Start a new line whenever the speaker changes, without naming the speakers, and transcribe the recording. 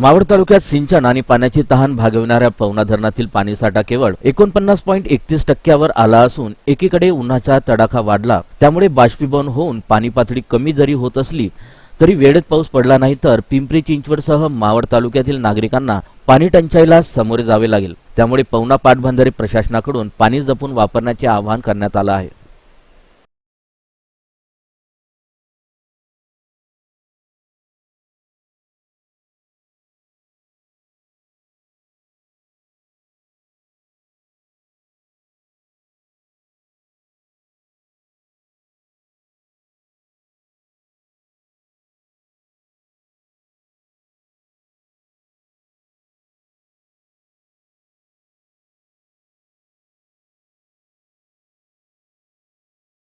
मावळ तालुक्यात सिंचन आणि पाण्याची तहान भागविणाऱ्या पवना धरणातील पाणीसाठा केवळ एकोणपन्नास पॉईंट एकतीस टक्क्यावर आला असून एकीकडे उन्हाचा तडाखा वाढला. त्यामुळे बाष्पीभवन होऊन पाणी पातळी कमी जरी होत असली तरी वेळेत पाऊस पडला नाही तर पिंपरी चिंचवडसह मावळ तालुक्यातील नागरिकांना पाणी टंचाईला सामोरे जावे लागेल. त्यामुळे पवना पाटबंधारे प्रशासनाकडून पाणी जपून वापरण्याचे आवाहन करण्यात आलं आहे.